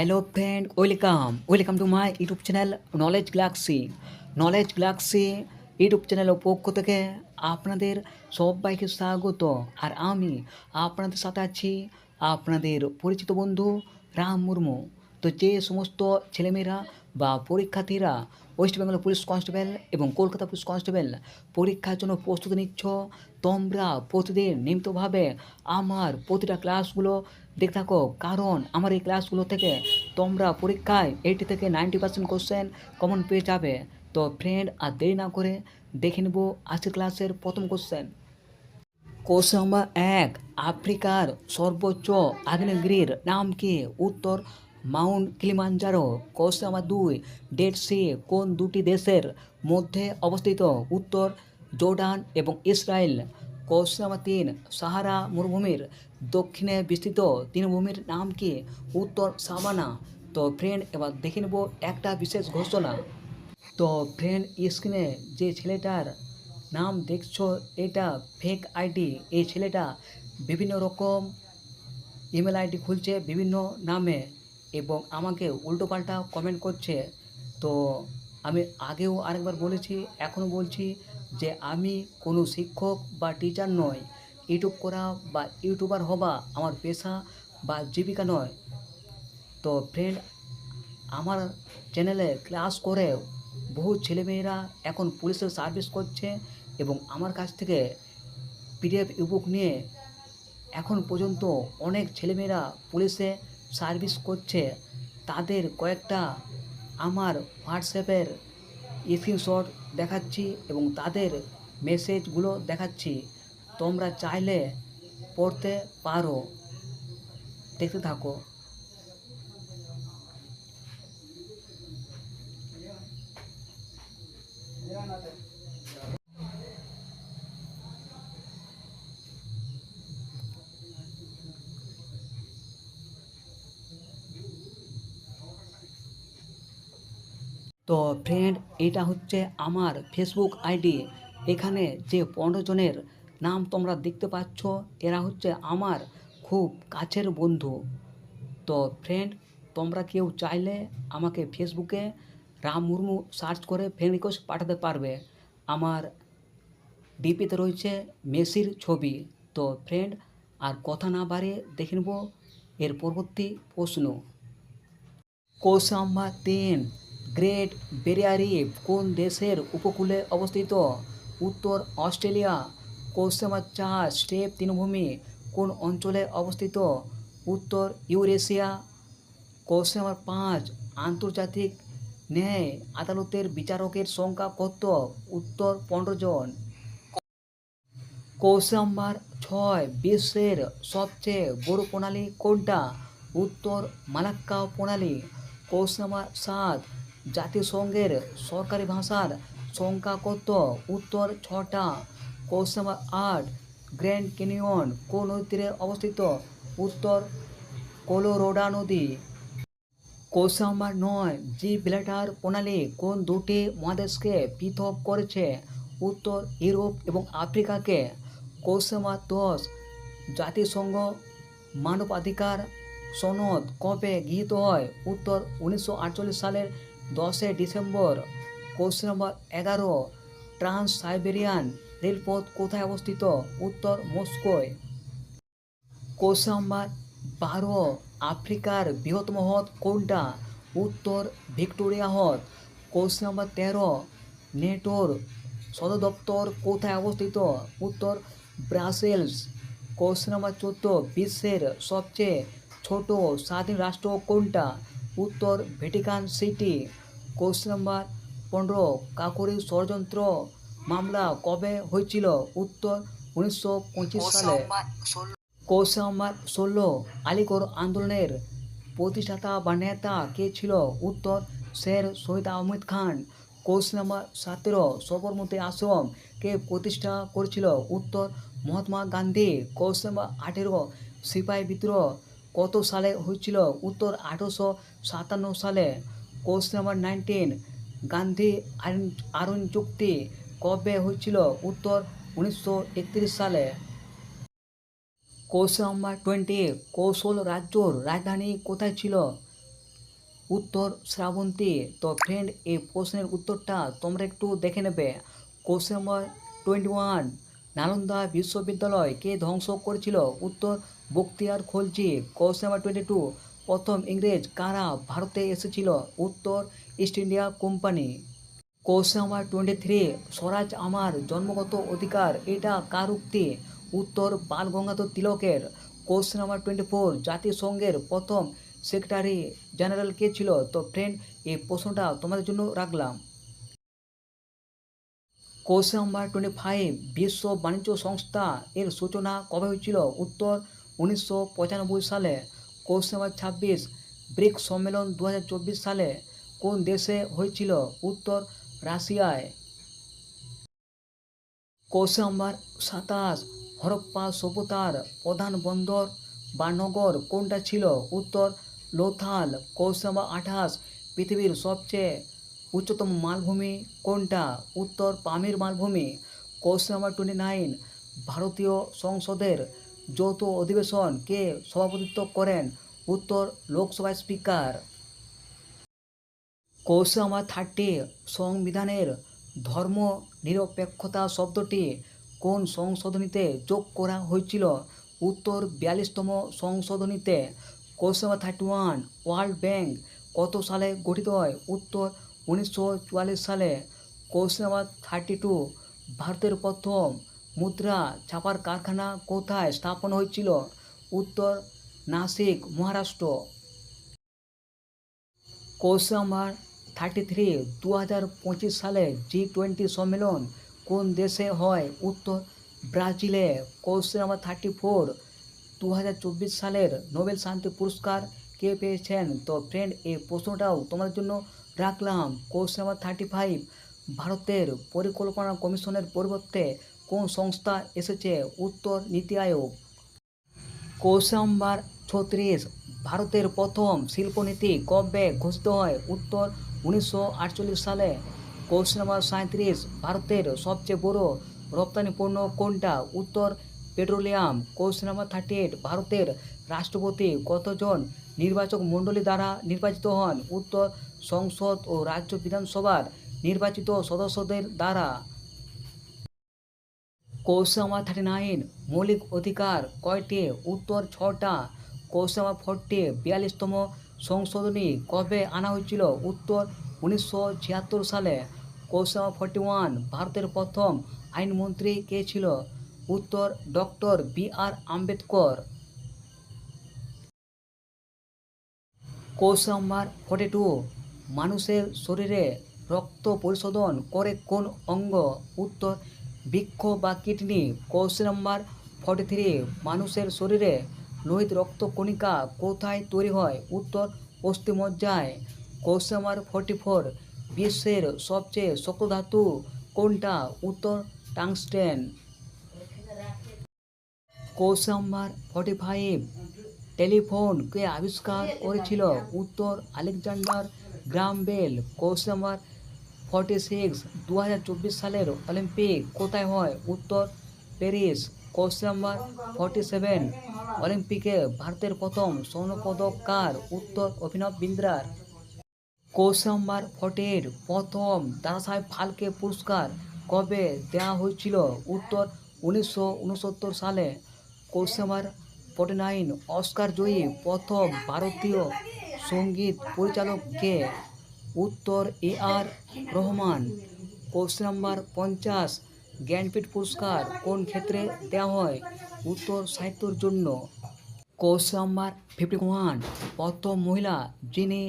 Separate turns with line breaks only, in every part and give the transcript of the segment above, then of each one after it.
Hello friend welcome welcome to my YouTube channel knowledge galaxy knowledge galaxy YouTube চ্যানেলের পক্ষ থেকে আপনাদের সবাইকে স্বাগত। আর আমি আপনাদের সাথে আছি আপনাদের পরিচিত বন্ধু রাম মুর্মু। তো যে সমস্ত ছেলেমেয়েরা বা পরীক্ষার্থীরা ওয়েস্ট বেঙ্গল পুলিশ কনস্টেবল এবং কলকাতা পুলিশ কনস্টেবল পরীক্ষার জন্য প্রস্তুতি নিচ্ছ, তোমরা প্রতিদিন নিয়মিতভাবে আমার প্রতিটা ক্লাসগুলো দেখে থাকো, কারণ আমার এই ক্লাসগুলো থেকে তোমরা পরীক্ষায় এইটি থেকে নাইনটি পার্সেন্ট কোশ্চেন কমন পেয়ে যাবে। তো ফ্রেন্ড আর দেরি না করে দেখে নেব আজকের ক্লাসের প্রথম কোশ্চেন কোশ্চেন নাম্বার এক, আফ্রিকার সর্বোচ্চ আগ্নেয়গিরির নাম কি? উত্তর, মাউন্ট কিলিমাঞ্জারো। কোশ্চেন নাম্বার দুই ডেড সি কোন দুটি দেশের মধ্যে অবস্থিত? উত্তর, জর্ডান এবং ইসরায়েল। কোশ্চেন নাম্বার তিন, সাহারা মরুভূমির দক্ষিণে বিস্তৃত তৃণভূমির নাম কি? উত্তর, সাবানা। তো ফ্রেন্ড এবার দেখে নেব একটা বিশেষ ঘোষণা। তো ফ্রেন্ড স্ক্রিনে যে ছেলেটার নাম দেখছ, এটা ফেক আইডি এই ছেলেটা বিভিন্ন রকম ইমেল আইডি খুলছে বিভিন্ন নামে এবং আমাকে উল্টোপাল্টা কমেন্ট করছে। তো আমি আগেও আরেকবার বলেছি, এখনও বলছি যে আমি কোনো শিক্ষক বা টিচার নয় ইউটিউব করা বা ইউটিউবার হবা আমার পেশা বা জীবিকা নয়। তো ফ্রেন্ড আমার চ্যানেলে ক্লাস করে বহু ছেলেমেয়েরা এখন পুলিশের সার্ভিস করছে এবং আমার কাছ থেকে পিডিএফ ইবুক নিয়ে এখন পর্যন্ত অনেক ছেলেমেয়েরা পুলিশে সার্ভিস করছে। তাদের কয়েকটা আমার হোয়াটসঅ্যাপের স্ক্রিনশট দেখাচ্ছি এবং তাদের মেসেজগুলো দেখাচ্ছি। তোমরা চাইলে পড়তে পারো। দেখতে থাকো। তো ফ্রেন্ড এটা হচ্ছে আমার ফেসবুক আইডি এখানে যে পনেরো জনের নাম তোমরা দেখতে পাচ্ছ, এরা হচ্ছে আমার খুব কাছের বন্ধু। তো ফ্রেন্ড তোমরা কেউ চাইলে আমাকে ফেসবুকে রাম মুর্মু সার্চ করে ফ্রেন্ড রিকোয়েস্ট পাঠাতে পারবে। আমার ডিপিতে রয়েছে মেসির ছবি। তো ফ্রেন্ড আর কথা না বাড়িয়ে দেখে নেব এর পরবর্তী প্রশ্ন। কোশ্চেন নাম্বার তিন গ্রেট বেরিয়ার কোন দেশের উপকূলে অবস্থিত? উত্তর অস্ট্রেলিয়া নাম্বার চার স্টেপ তৃণভূমি কোন অঞ্চলে অবস্থিত? উত্তর ইউরেশিয়া। কোশ্চেন নাম্বার পাঁচ, আন্তর্জাতিক ন্যায় আদালতের বিচারকের সংখ্যা কত? উত্তর পনেরো জন। কোশ্চেন নাম্বার ছয়, বিশ্বের সবচেয়ে বড় প্রণালী কোনটা? উত্তর মালাক্কা প্রণালী। কোশ্চেন নাম্বার সাত, জাতিসংঘের সরকারি ভাষার সংখ্যা কত? উত্তর ছটা নাম্বার আট গ্র্যান্ড ক্যানিয়ন কোন নদীর তীরে অবস্থিত? উত্তর কোলোরোডা নদী। নাম্বার নয়, জি ব্লেটার প্রণালী কোন দুটি মহাদেশকে পৃথক করেছে? উত্তর ইউরোপ এবং আফ্রিকাকে। নাম্বার দশ, জাতিসংঘ মানবাধিকার সনদ কবে গৃহীত হয়? উত্তর উনিশশো আটচল্লিশ সালের দশই ডিসেম্বর। নাম্বার এগারো ট্রান্স সাইবেরিয়ান রেলপথ কোথায় অবস্থিত? উত্তর মস্কোয়। নাম্বার বারো আফ্রিকার বৃহত্তম হ্রদ কোনটা? উত্তর ভিক্টোরিয়া হ্রদ। কোশ্চেন নাম্বার তেরো, নেটোর সদর দপ্তর কোথায় অবস্থিত? উত্তর ব্রাসেলস। কোশ্চেন নাম্বার চোদ্দ, বিশ্বের সবচেয়ে ছোট স্বাধীন রাষ্ট্র কোনটা? উত্তর ভেটিকান সিটি। কোশ্চেন নাম্বার পনেরো কাকুরি ষড়যন্ত্র মামলা কবে হয়েছিল? উত্তর উনিশশো পঁচিশ সালে। কোশ্চেন ষোলো আলিগড় আন্দোলনের প্রতিষ্ঠাতা বা নেতা কে ছিল? উত্তর শের শহীদ আহমেদ খান। নাম্বার সতেরো সবরমতী আশ্রম কে প্রতিষ্ঠা করেছিল? উত্তর মহাত্মা গান্ধী। নাম্বার আঠেরো সিপাহী বিদ্রোহ কত সালে হয়েছিল? উত্তর আঠেরোশো সাতান্ন সালে। Question number nineteen Gandhi Irwin চুক্তি কবে হয়েছিল উত্তর উনিশশো একত্রিশ সালে? কোশ্চেন নাম্বার টোয়েন্টি, কৌশল রাজ্যর রাজধানী কোথায় ছিল? উত্তর শ্রাবন্তী। তো ফ্রেন্ড এই প্রশ্নের উত্তরটা তোমরা একটু দেখে নেবে। Question number twenty one, Nalanda বিশ্ববিদ্যালয় কে ধ্বংস করেছিল? উত্তর Bakhtiyar Khalji. Question number twenty two, প্রথম ইংরেজ কারা ভারতে এসেছিল? উত্তর East India Company. Question number twenty three স্বরাজ আমার জন্মগত অধিকার, এটা কার উক্তি? উত্তর বাল গঙ্গাধর তিলকের। কোশ্চেন নাম্বার টোয়েন্টি ফোর জাতিসংঘের প্রথম সেক্রেটারি জেনারেল কে ছিল? তো ফ্রেন্ড এই প্রশ্নটা তোমাদের জন্য রাখলাম। কোশ্চেন নাম্বার টোয়েন্টি ফাইভ বিশ্ব বাণিজ্য সংস্থা এর সূচনা কবে হয়েছিল? উত্তর, উনিশশো পঁচানব্বই সালে। কোশ্চেন নাম্বার ছাব্বিশ, ব্রিক্স সম্মেলন দু হাজার চব্বিশ সালে কোন দেশে হয়েছিল? উত্তর রাশিয়ায় কোশ্চেন নাম্বার সাতাশ, হরপ্পা সভ্যতার প্রধান বন্দর বা নগর কোনটা ছিল? উত্তর, লোথাল। কোশ্চেন নাম্বার আঠাশ, পৃথিবীর সবচেয়ে উচ্চতম মালভূমি কোনটা? উত্তর, পামির মালভূমি। কোশ্চেন নাম্বার টোয়েন্টি নাইন ভারতীয় সংসদের যৌথ অধিবেশন কে সভাপতিত্ব করেন? উত্তর লোকসভার স্পিকার। নাম্বার থার্টি সংবিধানের ধর্ম নিরপেক্ষতা শব্দটি কোন সংশোধনীতে যোগ করা হয়েছিল? উত্তর বিয়াল্লিশতম সংশোধনীতে question thirty one World Bank কত সালে গঠিত হয়? উত্তর উনিশশো চুয়াল্লিশ সালে কোশ্চেন থার্টি টু ভারতের প্রথম মুদ্রা ছাপার কারখানা কোথায় স্থাপন হয়েছিল? উত্তর Nashik, Maharashtra. Question number thirty three দু হাজার পঁচিশ সালে জি টোয়েন্টি সম্মেলন কোন দেশে হয়? উত্তর, ব্রাজিলে। কোশ্চেন নাম্বার থার্টি ফোর দু হাজার চব্বিশ সালের নোবেল শান্তি পুরস্কার কে পেয়েছেন? তো ফ্রেন্ড এই প্রশ্নটাও তোমাদের জন্য রাখলাম। কোশ্চেন নাম্বার থার্টি ফাইভ ভারতের পরিকল্পনা কমিশনের পরিবর্তে কোন সংস্থা এসেছে? উত্তর, নীতি আয়োগ। কোশ্চেন নাম্বার ছত্রিশ, ভারতের প্রথম শিল্পনীতি কবে ঘোষিত হয়? উত্তর উনিশশো আটচল্লিশ সালে কোশ্চেন নাম্বার সাঁত্রিশ ভারতের সবচেয়ে বড় রপ্তানি পণ্য কোনটা? উত্তর, petroleum. Question number thirty eight, ভারতের রাষ্ট্রপতি কতজন নির্বাচক মণ্ডলী দ্বারা নির্বাচিত হন? উত্তর, সংসদ ও রাজ্য বিধানসভার নির্বাচিত সদস্যদের দ্বারা। নাম্বার থার্টি নাইন, মৌলিক অধিকার কয়টি? উত্তর, ছটা। নাম্বার ফোরটি, বিয়াল্লিশতম সংশোধনী কবে আনা হয়েছিল? উত্তর উনিশশো ছিয়াত্তর সালে নাম্বার ফোরটি ওয়ান ভারতের প্রথম আইনমন্ত্রী কে ছিল? উত্তর doctor B R Ambedkar. Question number forty two, মানুষের শরীরে রক্ত পরিশোধন করে কোন অঙ্গ? উত্তর, বৃক্ষ বা kidney. Question number forty three, মানুষের শরীরে লোহিত রক্তকণিকা কোথায় তৈরি হয়? উত্তর অস্থিমজ্জায় কোশ্চেন ফর্টি ফোর বিশ্বের সবচেয়ে শক্ত ধাতু কোনটা? উত্তর tungsten. Question number forty five telephone কে আবিষ্কার করেছিল উত্তর Alexander Graham Bell question forty six দু হাজার চব্বিশ সালের অলিম্পিক কোথায় হয়? উত্তর Paris. Question number forty seven, অলিম্পিকে ভারতের প্রথম স্বর্ণপদক কার উত্তর অভিনব বিন্দ্রার। কোশ্চেন নাম্বার ফর্টি এইট, প্রথম দাদাসাহেব ফালকে পুরস্কার কবে দেওয়া হয়েছিল? উত্তর উনিশশো উনসত্তর সালে। Question number forty nine, Oscar জয়ী প্রথম ভারতীয় সংগীত পরিচালক কে উত্তর A R Rahman. Question number পঞ্চাশ জ্ঞানপীঠ পুরস্কার কোন ক্ষেত্রে দেওয়া হয়? উত্তর সাহিত্যর জন্য। কোশ্চেন নাম্বার ফিফটি ওয়ান প্রথম মহিলা যিনি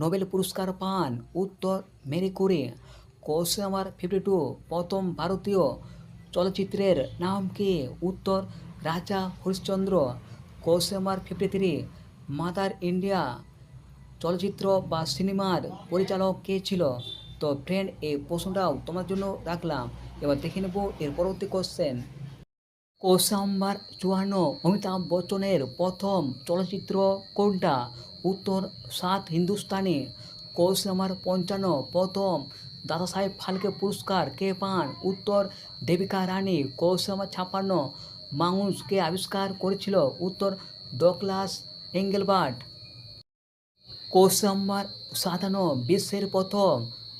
নোবেল পুরস্কার পান, উত্তর Marie Curie question number fifty two প্রথম ভারতীয় চলচ্চিত্রের নাম কি? উত্তর, Raja Harishchandra. Question number fifty three Mother India. চলচ্চিত্র বা সিনেমার পরিচালক কে ছিল? তো ফ্রেন্ড এই প্রশ্নটাও তোমার জন্য রাখলাম। এবার দেখে নেব এর পরবর্তী কোশ্চেন কোশ্চেন নাম্বার চুয়ান্ন, অমিতাভ বচ্চনের প্রথম চলচ্চিত্র কোনটা? উত্তর, সাত হিন্দুস্তানি। কোশ্চেন নাম্বার পঞ্চান্ন, প্রথম দাদা সাহেব ফালকে পুরস্কার কে পান? উত্তর, দেবিকা রানী। কোশ্চেন নাম্বার ছাপ্পান্ন মাউসকে আবিষ্কার করেছিল? উত্তর ডকলাস এঙ্গেলবার্ট। কোর্স নাম্বার সাতান্ন, বিশ্বের প্রথম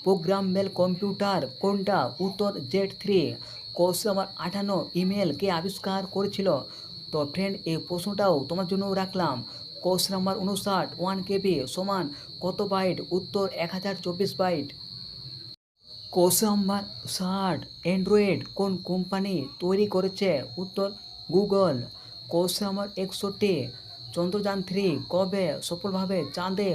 প্রোগ্রামেবল কম্পিউটার কোনটা? উত্তর জেড থ্রি। কোর্স নাম্বার আটান্ন, ইমেল কে আবিষ্কার করেছিল? তো ফ্রেন্ড এই প্রশ্নটাও তোমার জন্য রাখলাম। কোর্স নাম্বার উনষাট, ওয়ান কেবি সমান কত বাইট? উত্তর এক হাজার চব্বিশ বাইট। কোর্স নাম্বার ষাট, অ্যান্ড্রয়েড কোন কোম্পানি তৈরি করেছে? উত্তর গুগল। কোর্স নাম্বার একষট্টি, চন্দ্রযান থ্রি কবে সফলভাবে চাঁদে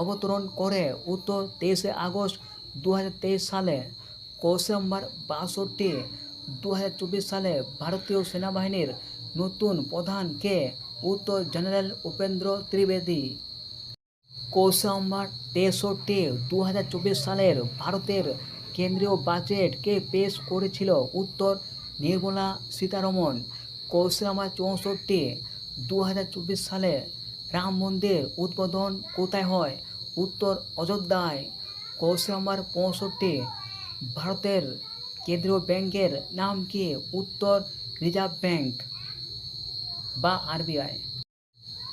অবতরণ করে? উত্তর তেইশে আগস্ট দু হাজার তেইশ সালে কোর্স নাম্বার বাষট্টি দু সালে ভারতীয় সেনাবাহিনীর নতুন প্রধান কে? উত্তর general Upendra Trivedi. Course number তেষট্টি দু সালের ভারতের কেন্দ্রীয় বাজেটকে পেশ করেছিল? উত্তর নির্মলা সীতারমন। নাম্বার চৌষট্টি দু সালে রাম মন্দির উদ্বোধন কোথায় হয়? উত্তর অযোধ্যায়। কোর্স নাম্বার পঁয়ষট্টি, ভারতের কেন্দ্রীয় ব্যাংকের নাম কি উত্তর রিজার্ভ ব্যাংক বা আরবিআই?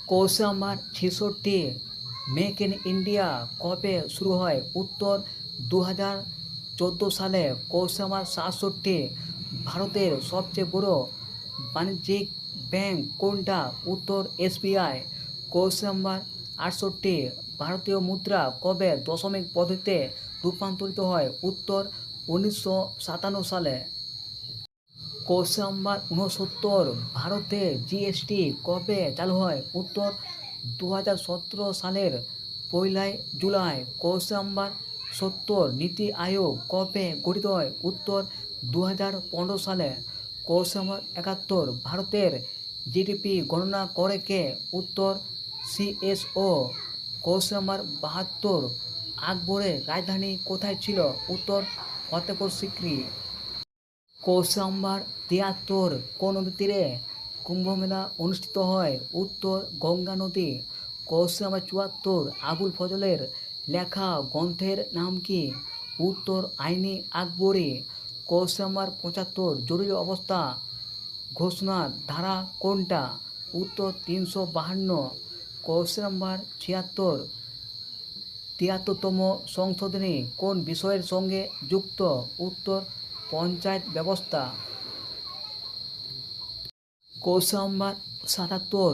কোর্স নাম্বার ছেষট্টি, মেক ইন ইন্ডিয়া কবে শুরু হয়? উত্তর দু হাজার চোদ্দ সালে কোর্স নাম্বার সাতষট্টি, ভারতের সবচেয়ে বড় বাণিজ্যিক ব্যাংক কোনটা? উত্তর এসবিআই। কোর্স নাম্বার আটষট্টি ভারতীয় মুদ্রা কবে দশমিক পদ্ধতিতে রূপান্তরিত হয় উত্তর উনিশশো সাতান্ন সালে? কোর্স নাম্বার উনসত্তর ভারতে জিএসটি কবে চালু হয়? উত্তর দু হাজার সতেরো সালের পয়লাই জুলাই। কোর্স নাম্বার সত্তর, নীতি আয়োগ কবে গঠিত হয়? উত্তর দু হাজার পনেরো সালে। কোর্স নাম্বার একাত্তর, ভারতের জিডিপি গণনা করে কে? উত্তর সিএসও কোর্স নাম্বার বাহাত্তর। আকবরের রাজধানী কোথায় ছিল? উত্তর ফতেপুর সিক্রি। কোর্স নাম্বার তিয়াত্তর, কোন নদীর তীরে কুম্ভমেলা অনুষ্ঠিত হয়? উত্তর গঙ্গা নদী। কোর্স নাম্বার চুয়াত্তর, আবুল ফজলের লেখা গ্রন্থের নাম কি? উত্তর, আইনি আকবরী। কোর্স নাম্বার পঁচাত্তর, জরুরি অবস্থা ঘোষণার ধারা কোনটা? উত্তর, তিনশো বাহান্ন কোর্স নাম্বার ছিয়াত্তর। তিয়াত্তরতম সংশোধনী কোন বিষয়ের সঙ্গে যুক্ত? উত্তর, পঞ্চায়েত ব্যবস্থা। কোষ নাম্বার সাতাত্তর,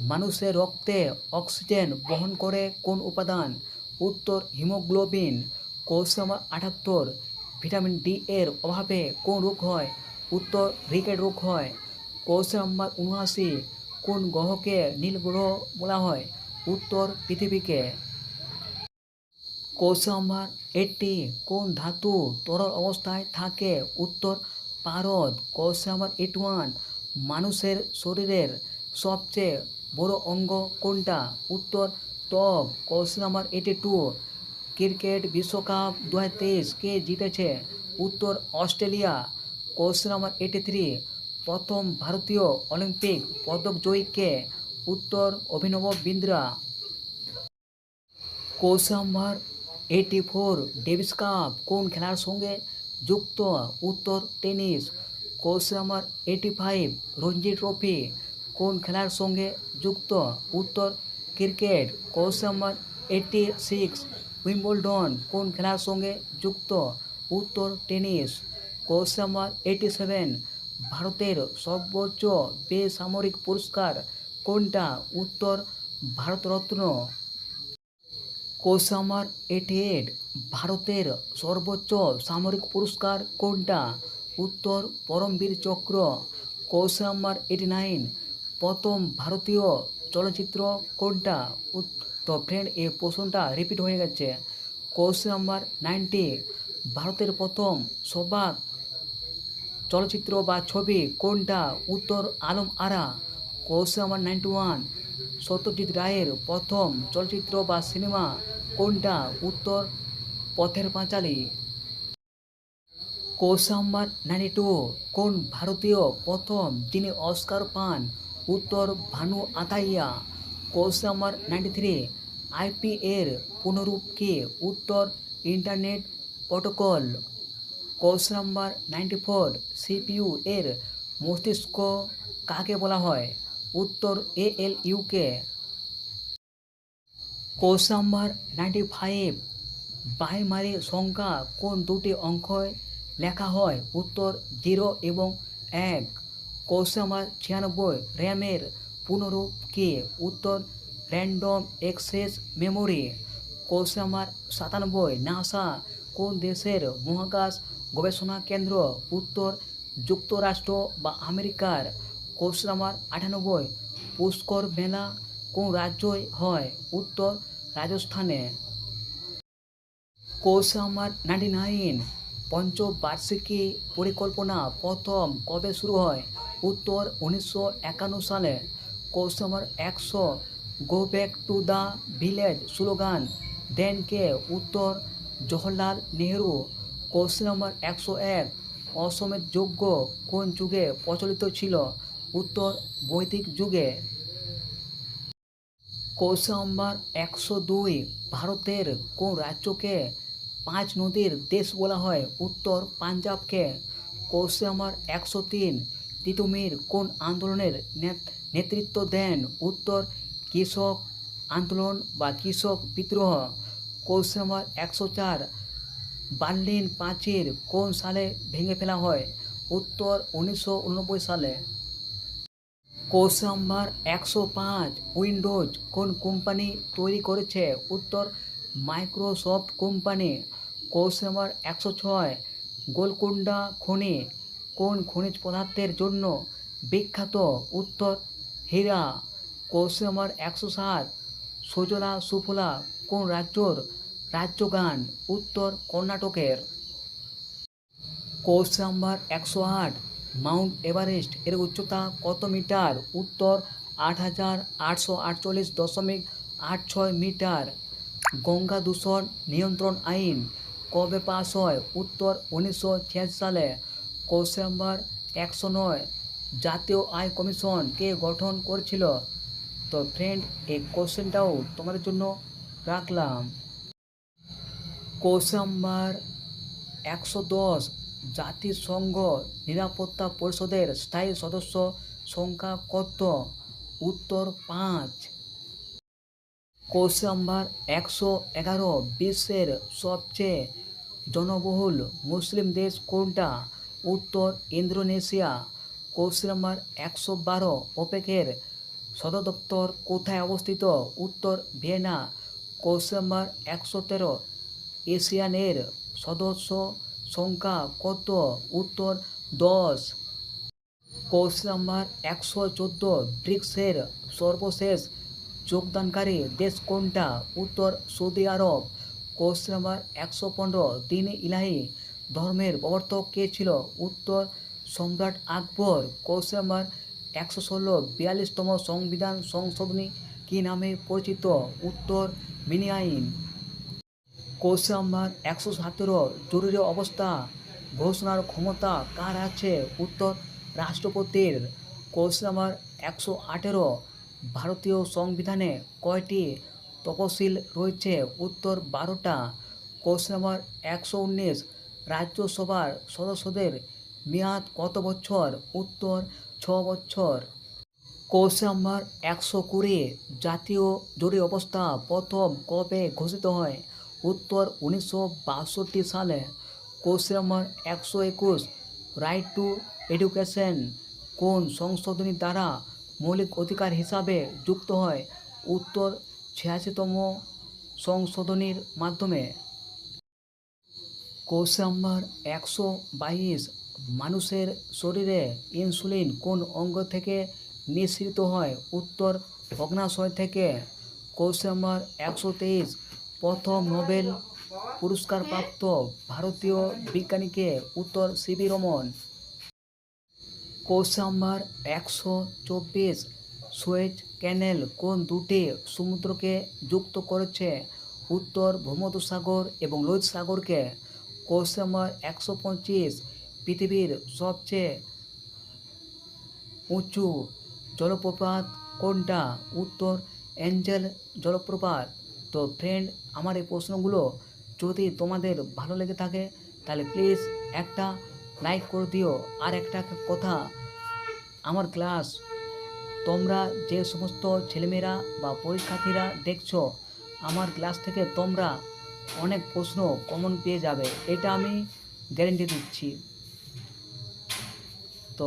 মানুষের রক্তে অক্সিজেন বহন করে কোন উপাদান? উত্তর, হিমোগ্লোবিন। কোষ নাম্বার আটাত্তর, ভিটামিন ডি এর অভাবে কোন রোগ হয়? উত্তর, রিকেট রোগ হয়। কোষ নাম্বার উনআশি কোন গ্রহকে নীল গ্রহ বলা হয়? উত্তর পৃথিবীকে। কোষ নাম্বার এইটটি, কোন ধাতু তরল অবস্থায় থাকে? উত্তর পারদ। কোষ নাম্বার এইট ওয়ান, মানুষের শরীরের সবচেয়ে বড় অঙ্গ কোনটা? উত্তর ত্বক। কোষ নাম্বার এইটি টু, ক্রিকেট বিশ্বকাপ দু হাজার তেইশ কে জিতেছে? উত্তর অস্ট্রেলিয়া। কোষ নাম্বার এইটি থ্রি প্রথম ভারতীয় অলিম্পিক পদক জয়ী কে উত্তর Abhinav Bindra. Course number eighty four Davis cup কোন খেলার সঙ্গে যুক্ত? উত্তর tennis. Course number eighty five Ranji trophy কোন খেলার সঙ্গে যুক্ত? উত্তর cricket. Course number eighty six Wimbledon কোন খেলার সঙ্গে যুক্ত? উত্তর tennis. Course number eighty seven ভারতের সর্বোচ্চ বেসামরিক পুরস্কার কোনটা? উত্তর, ভারতরত্ন। এইটি এইট ভারতের সর্বোচ্চ সামরিক পুরস্কার কোনটা? উত্তর, পরমবীর চক্র। কোর্স নাম্বার এইটি নাইন প্রথম ভারতীয় চলচ্চিত্র কোনটা? তো ফ্রেন্ড এই প্রশ্নটা রিপিট হয়ে গেছে। কোর্স নাম্বার নাইনটি, ভারতের প্রথম সবাক চলচ্চিত্র বা ছবি কোনটা? উত্তর Alam Ara number ninety one Satyajit রায়ের প্রথম চলচ্চিত্র বা সিনেমা কোনটা? উত্তর Pather Panchali. Course number ninety two কোন ভারতীয় প্রথম যিনি অস্কার পান? উত্তর Bhanu Athaiya. Course number ninety three IP এর পুনরূপ কি? উত্তর internet protocol. Course number ninety four CPU এর মস্তিষ্ক কাকে বলা হয়? উত্তর A L UK question number ninety five, primary সংখ্যা কোন দুটি অঙ্কয় লেখা হয়? উত্তর জিরো এবং এক। কোশ্চেন নাম্বার ছিয়ানব্বই, র্যামের পুনরূপ কি? উত্তর random access memory. Question number সাতানব্বই, নাসা কোন দেশের মহাকাশ গবেষণা কেন্দ্র, উত্তর যুক্তরাষ্ট্র বা আমেরিকার কোশ্চেন নাম্বার আটানব্বই, পুষ্কর মেলা কোন রাজ্যই হয়? উত্তর রাজস্থানে। কোশ্চেন নাম্বার নাইনটি নাইন পঞ্চবার্ষিকী পরিকল্পনা প্রথম কবে শুরু হয়? উত্তর উনিশশো একান্ন সালে। কোশ্চেন নাম্বার একশো, go back to the village slogan, দেন কে? উত্তর জওহরলাল নেহেরু। কোশ্চেন নাম্বার একশো এক অসমের যজ্ঞ কোন যুগে প্রচলিত ছিল? উত্তর, বৈদিক যুগে। কোশ্চেন নাম্বার একশো দুই, ভারতের কোন রাজ্যকে পাঁচ নদীর দেশ বলা হয়? উত্তর, পাঞ্জাবকে। কোশ্চেন নাম্বার একশো তিন, তিতুমির কোন আন্দোলনের নেত- নেতৃত্ব দেন? উত্তর, কৃষক আন্দোলন বা কৃষক বিদ্রোহ। কোশ্চেন নাম্বার একশো চার বার্লিন প্রাচীর কোন সালে ভেঙে ফেলা হয়? উত্তর উনিশশো উননব্বই সালে। কোশ্চেন নাম্বার একশো পাঁচ উইন্ডোজ কোন কোম্পানি তৈরি করেছে? উত্তর মাইক্রোসফট কোম্পানি। কোশ্চেন নাম্বার একশো ছয় গোলকুন্ডা খনি কোন খনিজ পদার্থের জন্য বিখ্যাত? উত্তর হীরা। কোশ্চেন নাম্বার একশো সাত সুজলা সুফলা কোন রাজ্যর রাজ্যগান, উত্তর কর্ণাটকের। কোশ্চেন নাম্বার একশো আট, মাউন্ট এভারেস্ট এর উচ্চতা কত মিটার? উত্তর আট হাজার আটশো আটচল্লিশ দশমিক আট ছয় মিটার। গঙ্গা দূষণ নিয়ন্ত্রণ আইন কবে পাস হয়? উত্তর উনিশশো ছিয়াশি সালে। কোশ্চেন নাম্বার একশো নয়, জাতীয় আয় কমিশন কে গঠন করেছিল? তো ফ্রেন্ড এই কোশ্চেনটাও তোমাদের জন্য রাখলাম। কোশ্চেন নাম্বার একশো দশ জাতিসংঘ নিরাপত্তা পরিষদের স্থায়ী সদস্য সংখ্যা কত? উত্তর পাঁচ। কোশ্চেন নাম্বার একশো এগারো বিশ্বের সবচেয়ে জনবহুল মুসলিম দেশ কোনটা? উত্তর ইন্দোনেশিয়া। কোশ্চেন নাম্বার একশো বারো ওপেকের সদর দপ্তর কোথায় অবস্থিত? উত্তর ভিয়েনা। কোশ্চেন নাম্বার একশো তেরো এশিয়ানের সদস্য সংখ্যা কত? উত্তর, দশ। কোশ্চেন নাম্বার একশো চোদ্দ, ব্রিক্সের সর্বশেষ যোগদানকারী দেশ কোনটা? উত্তর, সৌদি আরব। কোশ্চেন নাম্বার একশো পনেরো, দিন ইলাহি। ধর্মের প্রবর্তক কে ছিল? উত্তর, সম্রাট আকবর। কোশ্চেন নাম্বার একশো ষোলো, বিয়াল্লিশতম সংবিধান সংশোধনী কী নামে পরিচিত? উত্তর মিনি আইন কোশ্চেন নাম্বার একশো সতেরো, জরুরি অবস্থা, ঘোষণার ক্ষমতা কার আছে? উত্তর, রাষ্ট্রপতির কোশ্চেন নাম্বার একশো আঠেরো, ভারতীয় সংবিধানে কয়টি তপশিল রয়েছে? উত্তর, বারোটা কোশ্চেন নাম্বার একশো উনিশ, রাজ্যসভার সদস্যদের মেয়াদ কত বছর? উত্তর, ছ বছর। কোশ্চেন নাম্বার একশো কুড়ি, জাতীয় জরুরি অবস্থা প্রথম কবে ঘোষিত হয়? উত্তর উনিশশো বাষট্টি সালে কোশ্চেন নাম্বার একশো একুশ রাইট টু এডুকেশন কোন সংশোধনী দ্বারা মৌলিক অধিকার হিসাবে যুক্ত হয়? উত্তর ছিয়াশিতম সংশোধনীর মাধ্যমে। কোশ্চেন নাম্বার একশো বাইশ মানুষের শরীরে ইনসুলিন কোন অঙ্গ থেকে নিঃসৃত হয়? উত্তর অগ্নাশয় থেকে। কোশ্চেন নাম্বার একশো তেইশ প্রথম নোবেল পুরস্কারপ্রাপ্ত ভারতীয় বিজ্ঞানীকে উত্তর সিবি রমন কোশ্চেন নাম্বার একশো চব্বিশ সুয়েজ ক্যানেল কোন দুটি সমুদ্রকে যুক্ত করেছে? উত্তর ভূমধ্যসাগর এবং লোহিত সাগরকে। কোশ্চেন নাম্বার একশো পঁচিশ পৃথিবীর সবচেয়ে উঁচু জলপ্রপাত কোনটা? উত্তর অ্যাঞ্জেল জলপ্রপাত। তো ফ্রেন্ড আমার এই প্রশ্নগুলো যদি তোমাদের ভালো লেগে থাকে, তাহলে প্লিজ একটা লাইক করে দিও। আর একটা কথা, আমার ক্লাস তোমরা যে সমস্ত ছেলেমেয়েরা বা পরীক্ষার্থীরা দেখছ, আমার ক্লাস থেকে তোমরা অনেক প্রশ্ন কমন পেয়ে যাবে, এটা আমি গ্যারেন্টি দিচ্ছি। তো